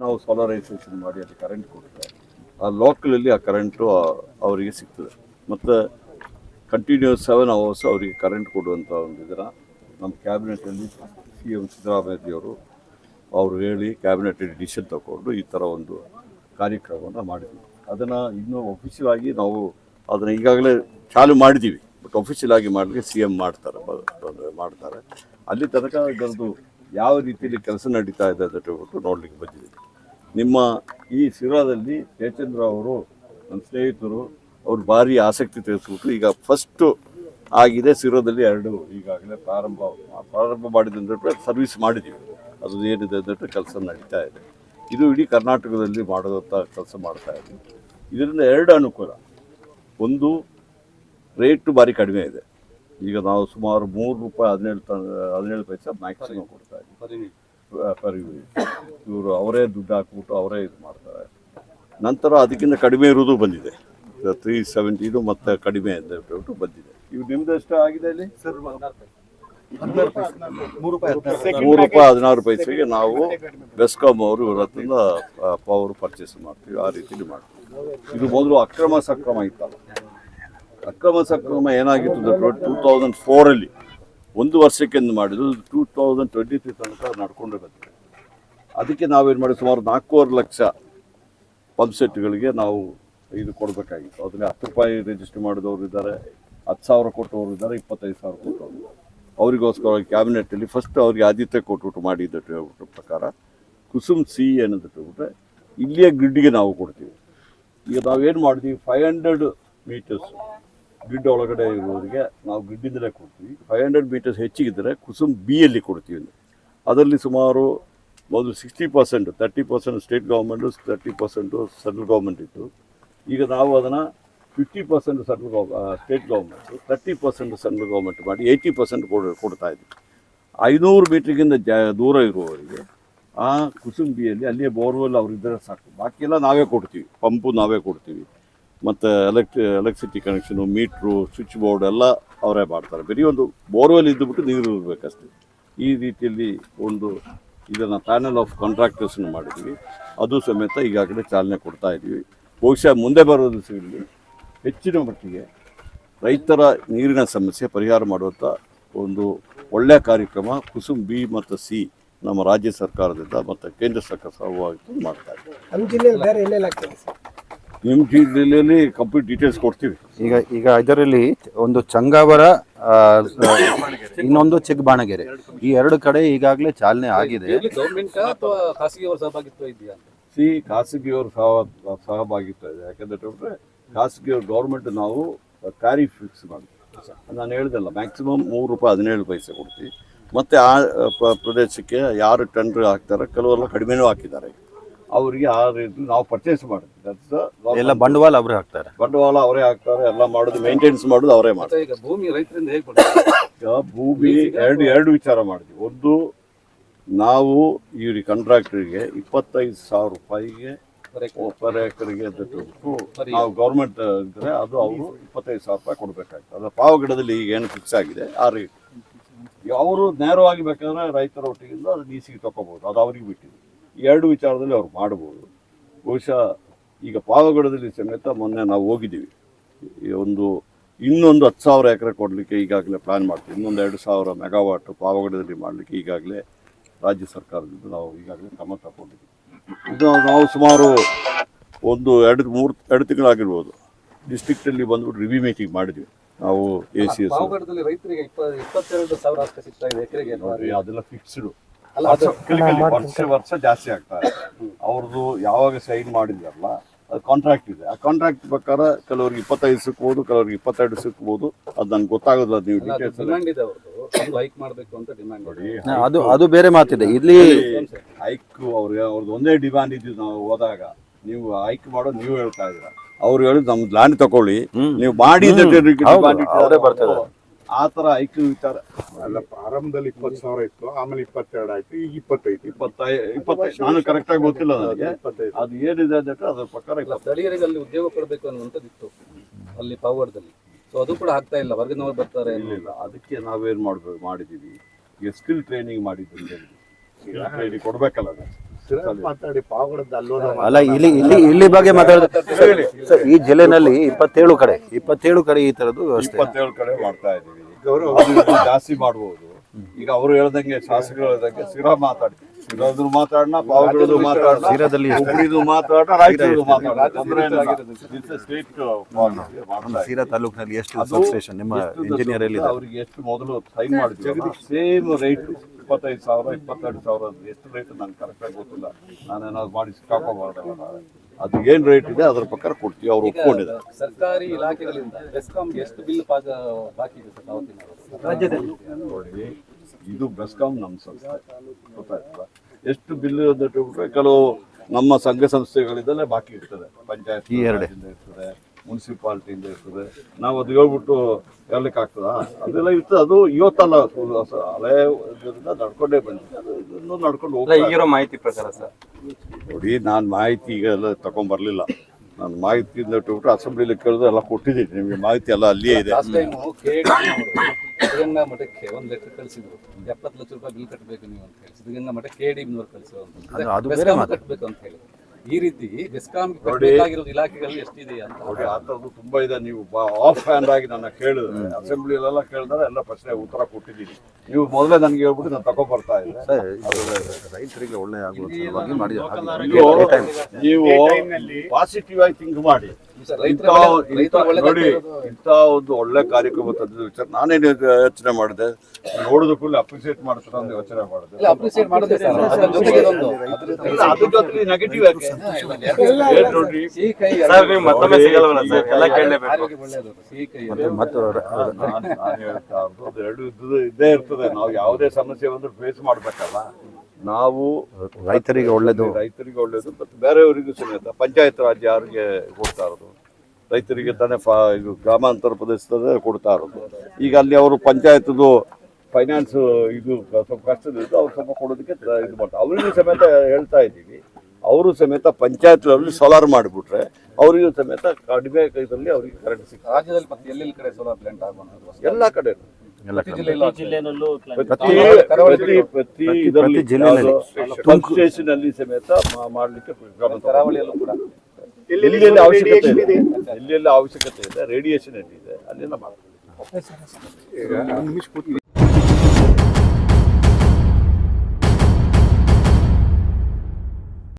ನಾವು ಸೋಲಾರೈಸೇಷನ್ ಮಾಡಿ ಅಲ್ಲಿ ಕರೆಂಟ್ ಕೊಡ್ತಾರೆ ಆ ಲೋಕಲಲ್ಲಿ ಆ ಕರೆಂಟು ಅವರಿಗೆ ಸಿಗ್ತದೆ. ಮತ್ತು ಕಂಟಿನ್ಯೂಸ್ ಸೆವೆನ್ ಅವರ್ಸ್ ಅವರಿಗೆ ಕರೆಂಟ್ ಕೊಡುವಂಥ ಒಂದು ಇದರ, ನಮ್ಮ ಕ್ಯಾಬಿನೆಟಲ್ಲಿ ಸಿ ಎಂ ಸಿದ್ದರಾಮಯ್ಯವರು ಅವರು ಹೇಳಿ ಕ್ಯಾಬಿನೆಟ್ ಡಿಸಿಷನ್ ತಗೊಂಡು ಈ ಥರ ಒಂದು ಕಾರ್ಯಕ್ರಮವನ್ನು ಮಾಡಿದ್ವಿ ಅದನ್ನು ಇನ್ನೂ ಒಫಿಷಿಯಲ್ ಆಗಿ ನಾವು ಅದನ್ನು ಈಗಾಗಲೇ ಚಾಲು ಮಾಡಿದ್ದೀವಿ ಬಟ್ ಒಫಿಷಿಯಲ್ ಆಗಿ ಮಾಡಲಿಕ್ಕೆ ಸಿ ಎಂ ಮಾಡ್ತಾರೆ ಮಾಡ್ತಾರೆ. ಅಲ್ಲಿ ತನಕ ಇದರದ್ದು ಯಾವ ರೀತಿಯಲ್ಲಿ ಕೆಲಸ ನಡೀತಾ ಇದೆ ಅಂತ ಹೇಳ್ಬಿಟ್ಟು ನೋಡಲಿಕ್ಕೆ ಬಂದಿದ್ದೀವಿ ನಿಮ್ಮ ಈ ಶಿರಾದಲ್ಲಿ ಜಯಚಂದ್ರ ಅವರು ನನ್ನ ಸ್ನೇಹಿತರು, ಅವರು ಭಾರಿ ಆಸಕ್ತಿ ತೋರಿಸ್ಬಿಟ್ಟು ಈಗ ಫಸ್ಟು ಆಗಿದೆ ಸಿರೋದಲ್ಲಿ ಎರಡು ಈಗಾಗಲೇ ಪ್ರಾರಂಭ ಪ್ರಾರಂಭ ಮಾಡಿದ್ರೆ ಸರ್ವಿಸ್ ಮಾಡಿದ್ದೀವಿ ಅದು ಏನಿದೆ ಅಂದರೆ ಕೆಲಸ ನಡೀತಾ ಇದೆ. ಇದು ಇಡೀ ಕರ್ನಾಟಕದಲ್ಲಿ ಮಾಡೋದಂಥ ಕೆಲಸ ಮಾಡ್ತಾ ಇದೆ. ಇದರಿಂದ ಎರಡು ಅನುಕೂಲ. ಒಂದು ರೇಟು ಭಾರಿ ಕಡಿಮೆ ಇದೆ. ಈಗ ನಾವು ಸುಮಾರು ಮೂರು ರೂಪಾಯಿ ಹದಿನೇಳು ತ ಹದಿನೇಳು ಪೈಸೆ ಮ್ಯಾಕ್ಸಿಮಮ್ ಕೊಡ್ತಾ ಇದ್ದೀವಿ. ಪರ್ ಇವರು ಅವರೇ ದುಡ್ಡು ಹಾಕ್ಬಿಟ್ಟು ಅವರೇ ಇದು ಮಾಡ್ತಾರೆ. ನಂತರ ಅದಕ್ಕಿಂತ ಕಡಿಮೆ ಇರೋದು ಬಂದಿದೆ. ತ್ರೀ ಸೆವೆಂಟಿದು ಮತ್ತೆ ಕಡಿಮೆ ಅಂತ ಹೇಳ್ಬಿಟ್ಟು ಬಂದಿದೆ. ಇವು ನಿಮ್ದು ಎಷ್ಟು ಆಗಿದೆ ಅಲ್ಲಿ? ಸರ್ ಮೂರು ರೂಪಾಯಿ ಹದಿನಾರು ಪೈಸೆಗೆ ನಾವು ಬೆಸ್ಕಾಂ ಅವರು ಇವ್ರ ಹತ್ರದಿಂದ ಪವರ್ ಪರ್ಚೇಸ್ ಮಾಡ್ತೀವಿ. ಆ ರೀತಿಲಿ ಮಾಡ್ತೀವಿ. ಇದು ಮೊದಲು ಅಕ್ರಮ ಸಕ್ರಮ ಇತ್ತಲ್ಲ. ಅಕ್ರಮ ಸಕ್ರಮ ಏನಾಗಿತ್ತು ಟೂ ತೌಸಂಡ್ ಫೋರಲ್ಲಿ ಒಂದು ವರ್ಷಕ್ಕೆಂದು ಮಾಡಿದ್ರು. ಟೂ ತೌಸಂಡ್ ಟ್ವೆಂಟಿ ತ್ರೀ ತನಕ ನಡ್ಕೊಂಡು ಬಂದಿದೆ. ಅದಕ್ಕೆ ನಾವೇನು ಮಾಡಿ ಸುಮಾರು ನಾಲ್ಕೂವರೆ ಲಕ್ಷ ಪಂಪ್ ಸೆಟ್ಗಳಿಗೆ ನಾವು ಇದು ಕೊಡಬೇಕಾಗಿತ್ತು. ಅದನ್ನೇ ಹತ್ತು ರೂಪಾಯಿ ರಿಜಿಸ್ಟರ್ ಮಾಡಿದವರು ಇದ್ದಾರೆ ಹತ್ತು ಸಾವಿರ ಕೊಟ್ಟವರು ಇದ್ದಾರೆ ಇಪ್ಪತ್ತೈದು ಸಾವಿರ ಕೊಟ್ಟವರು ಅವರಿಗೋಸ್ಕರ ಕ್ಯಾಬಿನೆಟಲ್ಲಿ ಫಸ್ಟ್ ಅವರಿಗೆ ಆದ್ಯತೆ ಕೊಟ್ಬಿಟ್ಟು ಮಾಡಿದ್ದು ಪ್ರಕಾರ, ಕುಸುಮ್ ಸಿ ಏನಂತ ಹೇಳ್ಬಿಟ್ರೆ, ಇಲ್ಲಿಯ ಗ್ರಿಡ್ಗೆ ನಾವು ಕೊಡ್ತೀವಿ. ಈಗ ನಾವೇನು ಮಾಡ್ತೀವಿ ಫೈವ್ ಹಂಡ್ರೆಡ್ ಮೀಟರ್ಸ್ ಗ್ರಿಡ್ ಒಳಗಡೆ ಇರೋರಿಗೆ ನಾವು ಗ್ರಿಡ್ಡಿಂದಲೇ ಕೊಡ್ತೀವಿ. ಫೈವ್ ಹಂಡ್ರೆಡ್ ಮೀಟರ್ಸ್ ಹೆಚ್ಚಿಗಿದ್ದರೆ ಕುಸುಮ್ ಬಿಯಲ್ಲಿ ಕೊಡ್ತೀವಿ ಅದರಲ್ಲಿ ಸುಮಾರು ಮೊದಲು sixty percent thirty percent state government thirty percent central government ಇತ್ತು. ಈಗ ನಾವು ಅದನ್ನು fifty percent central gov state government thirty percent central government ಮಾಡಿ ಏಯ್ಟಿ ಪರ್ಸೆಂಟ್ ಕೊಡ, ಕೊಡ್ತಾ ಇದ್ವಿ. ಐನೂರು ಮೀಟ್ರಿಗಿಂತ ಜ, ದೂರ ಇರುವವರಿಗೆ ಆ ಕುಸುಂಬಿಯಲ್ಲಿ ಅಲ್ಲಿಯೇ ಬೋರ್ವೆಲ್ ಅವರಿದ್ದರೆ ಸಾಕು. ಬಾಕಿ ಎಲ್ಲ ನಾವೇ ಕೊಡ್ತೀವಿ. ಪಂಪು ನಾವೇ ಕೊಡ್ತೀವಿ. ಮತ್ತು ಎಲೆಕ್ಟ್ರಿ electricity connection, meter, switch board ಎಲ್ಲ ಅವರೇ ಮಾಡ್ತಾರೆ. ಬರೀ ಒಂದು ಬೋರ್ವೆಲ್ ಇದ್ದುಬಿಟ್ಟು ನೀರು ಇರಬೇಕಷ್ಟೇ. ಈ ರೀತಿಯಲ್ಲಿ ಒಂದು ಇದನ್ನು ಪ್ಯಾನಲ್ ಆಫ್ ಕಾಂಟ್ರಾಕ್ಟರ್ಸ್ನ ಮಾಡಿದ್ವಿ. ಅದು ಸಮೇತ ಈಗಾಗಲೇ ಚಾಲನೆ ಕೊಡ್ತಾ ಇದ್ದೀವಿ. ಬಹುಶಃ ಮುಂದೆ ಬರೋದು ದಿವಸಗಳಲ್ಲಿ ಹೆಚ್ಚಿನ ಮಟ್ಟಿಗೆ ರೈತರ ನೀರಿನ ಸಮಸ್ಯೆ ಪರಿಹಾರ ಮಾಡುವಂಥ ಒಂದು ಒಳ್ಳೆಯ ಕಾರ್ಯಕ್ರಮ ಕುಸುಮ್ ಬಿ ಮತ್ತು ಸಿ ನಮ್ಮ ರಾಜ್ಯ ಸರ್ಕಾರದಿಂದ ಮತ್ತು ಕೇಂದ್ರ ಸರ್ಕಾರ ಸಹವಾಗಿ ಮಾಡ್ತಾ ಇದೆ. ನಮ್ಮ ಜಿಲ್ಲೆಯಲ್ಲಿ ಬೇರೆ ಎಲ್ಲೆಲ್ಲಿ ಆಗ್ತದೆ ಸರ್? ನಿಮ್ಮ ಜಿಲ್ಲೆಯಲ್ಲಿ ಕಂಪ್ಲೀಟ್ ಡೀಟೇಲ್ಸ್ ಕೊಡ್ತೀವಿ. ಈಗ ಈಗ ಇದರಲ್ಲಿ ಒಂದು ಚಂಗಾವರ ಆ, ಇನ್ನೊಂದು ಚಿಕ್ಕಬಾಣಗೆರೆ. ಈ ಎರಡು ಕಡೆ ಈಗಾಗಲೇ ಚಾಲನೆ ಆಗಿದೆ. ಗೌರ್ಮೆಂಟ್ ಅಥವಾ ಖಾಸಗಿಯವರ ಸಹಭಾಗಿತ್ವ ಇದೆಯಾ ಸಿ ಖಾಸಗಿಯವರು ಸಹ ಸಹಭಾಗಿತ್ವ ಇದೆ. ಯಾಕಂದ್ರೆ ಖಾಸಗಿಯವ್ರ ಗೌರ್ಮೆಂಟ್ ನಾವು ಟ್ಯಾರಿಫ್ ಫಿಕ್ಸ್ ಮಾಡ್ತೀವಿ. ನಾನು ಹೇಳ್ದಲ್ಲ ಮ್ಯಾಕ್ಸಿಮಮ್ ಮೂರು ರೂಪಾಯಿ ಹದಿನೇಳು ಪೈಸೆ ಕೊಡ್ತೀವಿ. ಮತ್ತು ಆ ಪ್ರದೇಶಕ್ಕೆ ಯಾರು ಟೆಂಡರ್ ಹಾಕ್ತಾರೆ ಕೆಲವರೆಲ್ಲ ಕಡಿಮೆನೂ ಹಾಕಿದ್ದಾರೆ. ಅವರಿಗೆ ಆ ರೀತಿ ನಾವು ಪರ್ಚೇಸ್ ಮಾಡ್ತೀವಿ. ಎಲ್ಲ ಬಂಡವಾಳ ಅವರೇ ಹಾಕ್ತಾರೆ. ಬಂಡವಾಳ ಅವರೇ ಹಾಕ್ತಾರೆ ಎಲ್ಲ ಮಾಡೋದು ಮೇಂಟೆನ್ಸ್ ಮಾಡೋದು ಅವರೇ ಮಾಡ್ತಾರೆ. ಈಗ ಭೂಮಿ ರೈತರಿಂದ ಹೇಗೆ ಈಗ ಭೂಮಿ ಎರಡು ಎರಡು ವಿಚಾರ ಮಾಡ್ತೀವಿ ಒಂದು ನಾವು ಇವ್ರಿಗೆ ಕಾಂಟ್ರಾಕ್ಟ್ರಿಗೆ ಇಪ್ಪತ್ತೈದು ಸಾವಿರ ರೂಪಾಯಿಗೆ. ಪರ್ ಎಕರ್ಗೆ ನಾವು ಗೌರ್ಮೆಂಟ್ ಇದ್ರೆ ಅದು ಅವರು ಇಪ್ಪತ್ತೈದು ಸಾವಿರ ರೂಪಾಯಿ ಕೊಡಬೇಕಾಗ್ತದೆ ಅದು ಪಾವಗಡದಲ್ಲಿ ಈಗ ಏನು ಫಿಕ್ಸ್ ಆಗಿದೆ ಆ ರೇಟ್ ಅವರು ನೇರವಾಗಿ ಬೇಕಾದ್ರೆ ರೈತರ ಒಟ್ಟಿಗಿಂದ ಅದು ಲೀಸಿಗೆ ತಗೋಬಹುದು ಅದು ಅವ್ರಿಗೆ ಬಿಟ್ಟಿದೆ ಈ ಎರಡು ವಿಚಾರದಲ್ಲಿ ಅವ್ರು ಮಾಡ್ಬೋದು. ಬಹುಶಃ ಈಗ ಪಾವಗಡದಲ್ಲಿ ಸಮೇತ ಮೊನ್ನೆ ನಾವು ಹೋಗಿದ್ದೀವಿ. ಈ ಒಂದು ಇನ್ನೊಂದು ಹತ್ತು ಸಾವಿರ ಎಕರೆ ಕೊಡಲಿಕ್ಕೆ ಈಗಾಗಲೇ ಪ್ಲ್ಯಾನ್ ಮಾಡ್ತೀವಿ. ಇನ್ನೊಂದು ಎರಡು ಸಾವಿರ ಮೆಗಾವಾಟ್ ಪಾವಗಡದಲ್ಲಿ ಮಾಡಲಿಕ್ಕೆ ಈಗಾಗಲೇ ರಾಜ್ಯ ಸರ್ಕಾರದಿಂದ ನಾವು ಈಗಾಗಲೇ ಕ್ರಮ ತಗೊಂಡಿದ್ದೀವಿ. ನಾವು ಸುಮಾರು ಒಂದು ಎರಡು ಮೂರು ಎರಡು ತಿಂಗಳಾಗಿರ್ಬೋದು. ಡಿಸ್ಟ್ರಿಕ್ಟಲ್ಲಿ ಬಂದ್ಬಿಟ್ಟು ರಿವ್ಯೂ ಮೀಟಿಂಗ್ ಮಾಡಿದ್ವಿ. ನಾವು ಎ ಸಿ ಎಸ್ ಪಾವಗಡದಲ್ಲಿ ರೈತರಿಗೆ ಇಪ್ಪ ಇಪ್ಪತ್ತೆರಡು ಸಾವಿರ ಅಷ್ಟೇ ಸಿಗ್ತಾ ಇದೆ ಎಕರೆಗೆ ಅದೆಲ್ಲ ಫಿಕ್ಸ್ಡ್ ಅಲ್ಲ ವರ್ಷ ವರ್ಷ ಜಾಸ್ತಿ ಆಗ್ತಾರೆ ಅವ್ರದ್ದು ಯಾವಾಗ ಸೈನ್ ಮಾಡಿದ್ರಲ್ಲ ಅದು ಕಾಂಟ್ರಾಕ್ಟ್ ಇದೆ. ಆ ಕಾಂಟ್ರಾಕ್ಟ್ ಪ್ರಕಾರ ಕೆಲವ್ರಿಗೆ ಇಪ್ಪತ್ತೈದು ಸಿಕ್ಬೋದು ಕೆಲವ್ರಿಗೆ ಇಪ್ಪತ್ತೆರಡು ಸಿಕ್ಬೋದು ಅದು ನನ್ಗೆ ಗೊತ್ತಾಗೋದಿಲ್ಲ ನೀವು ಡೀಟೇಲ್ಸ್ ಡಿಮ್ಯಾಂಡ್ ಹೈಕ್ ಮಾಡಬೇಕು ಅಂತ ಡಿಮ್ಯಾಂಡ್ ನೋಡಿ ಅದು ಅದು ಬೇರೆ ಮಾತಿದೆ ಇಲ್ಲಿ ಹೈಕ್ ಅವ್ರಿಗೆ ಅವ್ರದ್ದು ಒಂದೇ ಡಿಮಾಂಡ್ ಇದ್ದು ನಾವು ಹೋದಾಗ ನೀವು ಹೈಕ್ ಮಾಡೋದು ನೀವು ಹೇಳ್ತಾ ಇದ್ದೀರ. ಅವ್ರು ಹೇಳಿದ್ ನಮ್ ಲ್ಯಾಂಡ್ ತಗೊಳ್ಳಿ. ನೀವು ಮಾಡಿ. ಆ ಥರ ಐಕ್ಯ ವಿಚಾರ ಅಲ್ಲ ಪ್ರಾರಂಭದಲ್ಲಿ ಇಪ್ಪತ್ತು ಸಾವಿರ ಇತ್ತು ಆಮೇಲೆ ಇಪ್ಪತ್ತೆರಡು ಆಯ್ತು ಈಗ ಇಪ್ಪತ್ತೈದು. ಇಪ್ಪತ್ತೈ ಇಪ್ಪತ್ತೈದು ನಾನು ಕರೆಕ್ಟಾಗಿ ಗೊತ್ತಿಲ್ಲ ನನಗೆ. ಇಪ್ಪತ್ತೈದು ಅದು ಏನಿದೆ ಅಂತ ಅದ್ರ ಪ್ರಕಾರ ಇಲ್ಲ ಸ್ಥಳೀಯರಿಗೆ ಅಲ್ಲಿ ಉದ್ಯೋಗ ಕೊಡಬೇಕು ಅನ್ನುವಂಥದ್ದು ಇತ್ತು ಅಲ್ಲಿ ಪಾವಗಡದಲ್ಲಿ ಸೊ ಅದು ಕೂಡ ಆಗ್ತಾ ಇಲ್ಲ. ಹೊರಗಿನವ್ರು ಬರ್ತಾರೆ ಇಲ್ಲ ಇಲ್ಲ. ಅದಕ್ಕೆ ನಾವೇನು ಮಾಡ್ಬೇಕು ಮಾಡಿದ್ದೀವಿ ಈಗ ಸ್ಕಿಲ್ ಟ್ರೈನಿಂಗ್ ಮಾಡಿದ್ದೀವಿ ಟ್ರೈನಿಂಗ್ ಕೊಡಬೇಕಲ್ಲ ಅಲ್ಲ ಇಲ್ಲಿ ಇಲ್ಲಿ ಇಲ್ಲಿ ಬಗ್ಗೆ ಮಾತಾಡೋದು. ಸರ್ ಈ ಜಿಲ್ಲೆನಲ್ಲಿ ಇಪ್ಪತ್ತೇಳು ಕಡೆ ಇಪ್ಪತ್ತೇಳು ಕಡೆ ಈ ತರದ್ದು ವ್ಯವಸ್ಥೆ. ಇಪ್ಪತ್ತೇಳು ಕಡೆ ಮಾಡ್ತಾ ಇದ್ದೀವಿ. ಗೌರವ ಇದು ಜಾಸ್ತಿ ಮಾಡಬಹುದು ಈಗ ಅವರು ಹೇಳ್ದಂಗೆ ಶಾಸಕರು ಹೇಳ್ದಂಗೆ ಸಿರಾ ಮಾತಾಡಿ. ಸಿರಾದ್ರು ಮಾತಾಡೋಣ ಪಾವಗಡದು ಮಾತಾಡೋಣ ಸಿರಾದಲ್ಲಿ ಹುಬ್ಬಳ್ಳಿದು ಮಾತಾಡೋಣ ರಾಯಚೂರು ಮಾತಾಡೋಣ ಸ್ಟೇಟ್ ಸೀರಾ ತಾಲೂಕಿನಲ್ಲಿ ಎಷ್ಟು ಅಸೋಸಿಯೇಷನ್ ಸಬ್ ಸ್ಟೇಷನ್ ನಿಮ್ಮ ಇಂಜಿನಿಯರ್ ಎಲ್ಲಿ ದೊಡ್ಡದು ಅವ್ರಿಗೆ ಎಷ್ಟು ಮೊದಲು ಸೈನ್ ಮಾಡಿದ್ರು? ಸೇಮ್ ರೇಟ್ ಇಪ್ಪತ್ತೈದು ಸಾವಿರ ಇಪ್ಪತ್ತೆರಡು ಸಾವಿರ ಎಷ್ಟು ರೇಟ್ ನಂಗೆ ಕರೆಕ್ಟಾಗಿ ಗೊತ್ತಿಲ್ಲ. ನಾನೇನಾದ್ರು ಮಾಡಿ ಸಿಕ್ಕಾಕೋಬಾರ್ದಲ್ಲ ಅದು ಏನು ರೇಟ್ ಇದೆ ಅದರ ಪ್ರಕಾರ ಕೊಡ್ತೀವಿ ಅವರು ಒಪ್ಕೊಂಡಿದ್ದಾರೆ. ಸರ್ಕಾರಿ ಇಲಾಖೆಗಳಿಂದ ಬೆಸ್ಕಾಂಗೆ ಎಷ್ಟು ಬಿಲ್ ಬಾಕಿ ಇದೆ ಸರ್ ಅವತ್ತಿನ ರಾಜ್ಯದಲ್ಲಿ. ನೋಡಿ ಇದು ಬೆಸ್ಕಾಂ ನಮ್ಮ ಸಂಸ್ಥೆ. ಗೊತ್ತಾಯ್ತಲ್ಲ? ಎಷ್ಟು ಬಿಲ್ ಅಂತ ಕೆಲವು ನಮ್ಮ ಸಂಘ ಸಂಸ್ಥೆಗಳಿಂದಲೇ ಬಾಕಿ ಇರ್ತದೆ. ಪಂಚಾಯತ್. ಇರ್ತದೆ ಮುನ್ಸಿಪಾಲ್ಟಿಯಿಂದ ಇರ್ತದೆ. ನಾವು ಅದು ಹೇಳ್ಬಿಟ್ಟು ಹೇಳಲಿಕ್ಕೆ ಆಗ್ತದಾ? ಅದೆಲ್ಲ ಇರ್ತದೆ. ಅದು ಇವತ್ತಲ್ಲ ಹಳೆ ಇದರಿಂದ ನಡ್ಕೊಂಡೇ ಬಂದಿದೆ. ಅದು ಇನ್ನೂ ನಡ್ಕೊಂಡು ಹೋಗ್ತಾರೆ ಮಾಹಿತಿ ಪ್ರಕಾರ ಸರ್. ನೋಡಿ ನಾನು ಮಾಹಿತಿ ಈಗ ಎಲ್ಲ ತಗೊಂಡ್ಬರ್ಲಿಲ್ಲ ನಾನು ಮಾಹಿತಿಯಿಂದ ಇಟ್ಬಿಟ್ಟು ಅಸೆಂಬ್ಲಿಲಿ ಕೇಳಿದ್ರೆ ಎಲ್ಲ ಕೊಟ್ಟಿದ್ದೀನಿ. ನಿಮಗೆ ಮಾಹಿತಿ ಎಲ್ಲ ಅಲ್ಲಿಯೇ ಇದೆ. ಸಿದ್ಧಗಂಗಾ ಮಠಕ್ಕೆ ಒಂದು ಲೆಟರ್ ಕಳಿಸಿದ್ರು. ಎಪ್ಪತ್ತು ಲಕ್ಷ ರೂಪಾಯಿ ಬಿಲ್ ಕಟ್ಟಬೇಕು ನೀವು ಅಂತ ಹೇಳಿ. ಸಿದ್ಧಗಂಗಾ ಮಠಕ್ಕೆ ಕೆ ಡಿ ಕಳಿಸಿದ್ರು ಕಟ್ಟಬೇಕು ಅಂತ ಹೇಳಿ. ಈ ರೀತಿ ಬೆಸ್ಕಾಂ ಇಲಾಖೆಗಳಲ್ಲಿ ಇಲಾಖೆಗಳು ಎಷ್ಟಿದೆ ಅಂತ. ನೋಡಿ ಆ ಥರದ್ದು ತುಂಬಾ ಇದೆ. ನೀವು ಆಫ್ ಹ್ಯಾಂಡ್ ಆಗಿ ನನ್ನ ಕೇಳಿದ್ರೆ ಅಸೆಂಬ್ಲಿಲೆಲ್ಲ ಕೇಳಿದ್ರೆ ಎಲ್ಲ ಪ್ರಶ್ನೆ ಉತ್ತರ ಕೊಟ್ಟಿದ್ದೀನಿ. ನೀವು ಮೊದಲೇ ನನಗೆ ಹೇಳ್ಬಿಟ್ಟು ನಾನು ತಗೋ ಬರ್ತಾ ಇದ್ದೆ ರೈತರಿಗೆ ಒಳ್ಳೆ ಆಗುವ ನೀವು ಪಾಸಿಟಿವ್ ಆಗಿ ಥಿಂಕ್ ಮಾಡಿ. ನೋಡಿ ಇಂಥ ಒಂದು ಒಳ್ಳೆ ಕಾರ್ಯಕ್ರಮ ತಂದಿದ್ದು ವಿಚಾರ ನಾನೇನು ಯೋಚನೆ ಮಾಡಿದೆ? ನೋಡಿದ ಕೂಡಲೇ ಅಪ್ರಿಸಿಯೇಟ್ ಮಾಡ್ತಾರ ಅಂತ ಯೋಚನೆ ಮಾಡಿದೆ. ಅದ್ರ ಜೊತೆ ನೆಗೆಟಿವ್ ನೋಡ್ರಿ ಮತ್ತೊಮ್ಮೆ ಸಿಗಲ್ವಲ್ಲ ಸರ್? ಎಲ್ಲ ಕೇಳಲೇಬೇಕು. ಮತ್ತು- ಎರಡು ಇದ್ದದ್ದು ಇದ್ದೇ ಇರ್ತದೆ. ನಾವು ಯಾವುದೇ ಸಮಸ್ಯೆ ಬಂದ್ರೆ ಫೇಸ್ ಮಾಡ್ಬೇಕಲ್ಲ? ನಾವು ರೈತರಿಗೆ ಒಳ್ಳೇದು. ರೈತರಿಗೆ ಒಳ್ಳೇದು ಮತ್ತು ಬೇರೆಯವರಿಗೂ ಸಮೇತ ಪಂಚಾಯತ್ ರಾಜ್ ಯಾರಿಗೆ ಕೊಡ್ತಾ ಇರೋದು? ರೈತರಿಗೆ ತಾನೇ ಫಾ ಇದು ಗ್ರಾಮಾಂತರ ಪ್ರದೇಶದಲ್ಲೇ ಕೊಡ್ತಾ ಇರೋದು. ಈಗ ಅಲ್ಲಿ ಅವರು ಪಂಚಾಯತ್ದು ಫೈನಾನ್ಸ್ ಇದು ಸ್ವಲ್ಪ ಕಷ್ಟದಿದ್ದು ಅವ್ರು ಸ್ವಲ್ಪ ಕೊಡೋದಕ್ಕೆ ಇದು ಮಾಡ್ತಾರೆ ಅವರಿಗೂ ಸಮೇತ ಹೇಳ್ತಾ ಇದ್ದೀವಿ. ಅವರು ಸಮೇತ ಪಂಚಾಯತ್ಗಳಲ್ಲಿ ಸೋಲಾರ್ ಮಾಡಿಬಿಟ್ರೆ ಅವರಿಗೂ ಸಮೇತ ಕಡಿಮೆ ಇದರಲ್ಲಿ ಅವರಿಗೆ ಕರೆಂಟ್ ಸಿಗ್ತದೆ. ರಾಜ್ಯದಲ್ಲಿ ಮತ್ತೆ ಎಲ್ಲೆಲ್ಲಿ ಕಡೆ ಸೋಲಾರ್ ಪ್ಲಾಂಟ್ ಆಗುವಂಥದ್ದು ಎಲ್ಲ ಕಡೆ ಪ್ರತಿ. ಪ್ರತಿ ಕರಾವಳಿ ಪ್ರತಿ ಪ್ರತಿ ಪ್ರತಿ ಇದರಲ್ಲಿ ಜಿಲ್ಲೆನಲ್ಲಿ. ಸ್ಟೇಷನ್ ಅಲ್ಲಿ ಸಮೇತ ಮಾಡ್ಲಿಕ್ಕೆ ಕರಾವಳಿಯಲ್ಲೂ ಕೂಡ. ಎಲ್ಲೆಲ್ಲಿ ಅವಶ್ಯಕತೆ ಇದೆ. ರೇಡಿಯೇಷನ್ ಅವಶ್ಯಕತೆ ಇದೆ. ರೇಡಿಯೇಷನ್ ಎಲ್ಲಿದೆ? ಅಲ್ಲೆಲ್ಲ